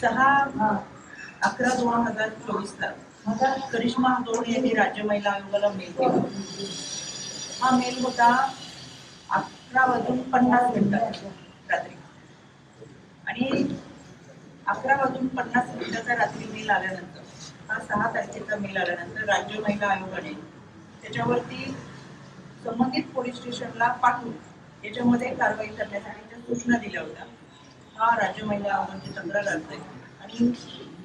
सहा अकरा दोन हजार चोवीसला करिश्मा दोन यांनी राज्य महिला आयोगाला मेल केला. हा मेल होता अकरा वाजून पन्नास मिनिटं रात्री. आणि अकरा वाजून पन्नास मिनिटाचा रात्री मेल आल्यानंतर हा सहा तारखेचा मेल आल्यानंतर राज्य महिला आयोगाने त्याच्यावरती संबंधित पोलीस स्टेशनला पाठवून त्याच्यामध्ये कारवाई करण्यासाठी त्या सूचना दिल्या होत्या. हा राज्य महिला आयोगाची तक्रार आहे आणि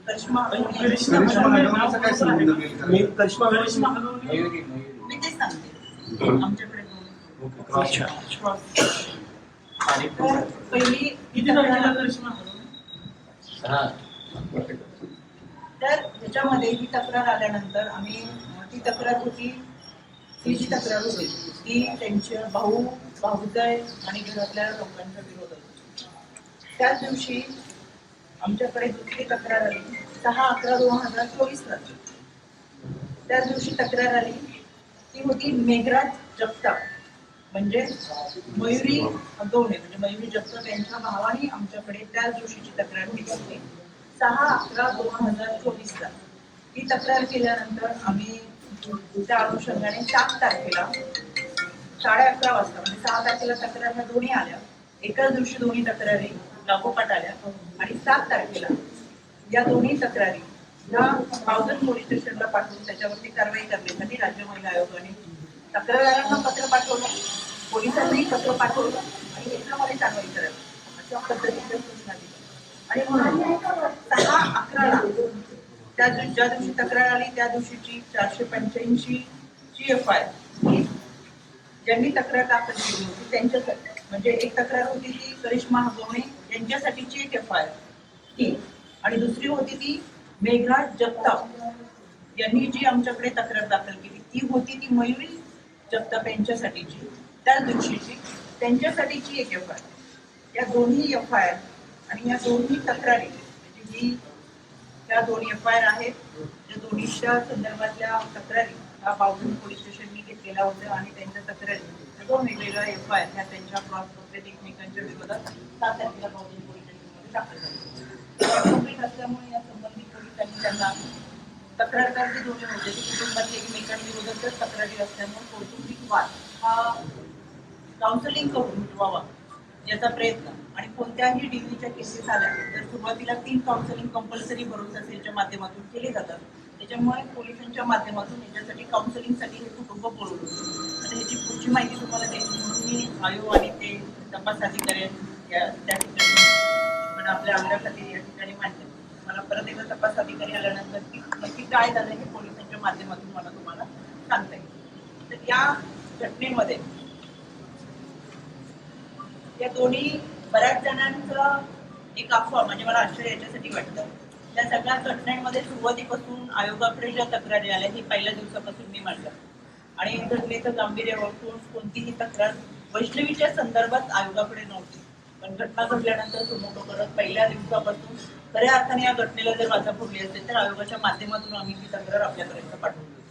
करिश्मा करिश्मा मी? करिश्मा करिश्मा मी तेच सांगते. आमच्याकडे दोन तर पहिली किती तारखेला करिश्मा तर त्याच्यामध्ये ही तक्रार आल्यानंतर आम्ही ती तक्रार होती ही जी तक्रार होती ती त्यांच्या भाऊ भाऊजाई आणि घरातल्या लोकांच्या विरोधात त्याच दिवशी आमच्याकडे दुसरी तक्रार आली. सहा अकरा दोन हजार चोवीसला त्याच दिवशी तक्रार आली. ती होती मेघराज जगताप. म्हणजे मयुरी गवणे म्हणजे मयुरी जगताप यांच्या भावाने आमच्याकडे त्याच दिवशीची तक्रार केली होती सहा अकरा दोन हजार चोवीसला ही तक्रार केल्यानंतर आम्ही त्या अनुषंगाने सात तारखेला साडे अकरा वाजता म्हणजे सहा तारखेला तक्रार ह्या दोन्ही आल्या. एकाच दिवशी दोन्ही तक्रारी. लागोपाठ आल्या आणि सात तारखेला या दोन्ही तक्रारी या पावधन पोलीस स्टेशनला पाठवून त्याच्यावरती कारवाई करण्यासाठी राज्य महिला आयोगाने तक्रारदारांना पत्र पाठवलं पोलिसांनाही पत्र पाठवलं आणि याच्यामध्ये कारवाई करावी अशा पद्धतीच्या सूचना दिल्या. आणि म्हणून सहा अकराला त्या ज्या दिवशी तक्रार आली त्या दिवशीची चारशे पंच्याऐंशी जी एफ आय ज्यांनी तक्रार दाखल केली होती त्यांच्यासाठी. म्हणजे एक तक्रार होती ती करिश्मा हगवणे यांच्यासाठीची एक एफ आय ती आणि दुसरी होती ती मेघराज जगताप यांनी जी आमच्याकडे तक्रार दाखल केली ती होती ती मयुरी जगताप यांच्यासाठीची. त्याच दिवशीची त्यांच्यासाठीची एक एफ आय या दोन्ही एफ आय आर आणि या दोन्ही तक्रारी म्हणजे ही त्या दोन एफ आय आर आहेत. त्या दोन्हीच्या संदर्भातल्या तक्रारी हा बावधन पोलीस स्टेशननी केला होता आणि त्यांच्या तक्रारी. दोन वेगवेगळ्या एफ आय ह्या त्यांच्या क्रॉस कंप्लेट एकमेकांच्या विरोधात सात तारखेला बावधन पोलीस स्टेशनमध्ये दाखल झाल्या कंप्लेट असल्यामुळे या संबंधित पोलिसांनी त्यांना तक्रारदार दोन्ही म्हणजे होते ते कुटुंबातले एकमेकांविरोधातच तक्रारी असल्यामुळे कौटुंबिक वाद हा काउन्सिलिंग करून मिटवावा याचा प्रयत्न. आणि कोणत्याही डिग्रीच्या केसेस आल्या तर सुरुवातीला तीन काउन्सिलिंग कंपल्सरी भरोसा सेलच्या माध्यमातून केले जातात. त्याच्यामुळे पोलिसांच्या माध्यमातून याच्यासाठी काउन्सलिंगसाठी हे पुढची माहिती तुम्हाला द्यायची म्हणून मी आयो आणि ते तपास अधिकारी त्या ठिकाणी पण आपल्या आग्रहाखाली या ठिकाणी मांडले मला परत एकदा तपास अधिकारी आल्यानंतर की नक्की काय झालं हे पोलिसांच्या माध्यमातून मला तुम्हाला सांगता येईल. तर या घटनेमध्ये या दोन्ही बऱ्याच जणांचं एक अफवा म्हणजे मला आश्चर्य याच्यासाठी वाटतं. त्या सगळ्या घटनांमध्ये सुरुवातीपासून आयोगाकडे ज्या तक्रारी आल्या हे पहिल्या दिवसापासून मी मांडल्या आणि घटनेचं गांभीर्य ओळखून कोणतीही तक्रार वैष्णवीच्या संदर्भात आयोगाकडे नव्हती. पण घटना घडल्यानंतर सुमोटो करत पहिल्या दिवसापासून खऱ्या अर्थाने या घटनेला जर वाचा फुटली असेल तर आयोगाच्या माध्यमातून आम्ही ती तक्रार आपल्यापर्यंत पाठवली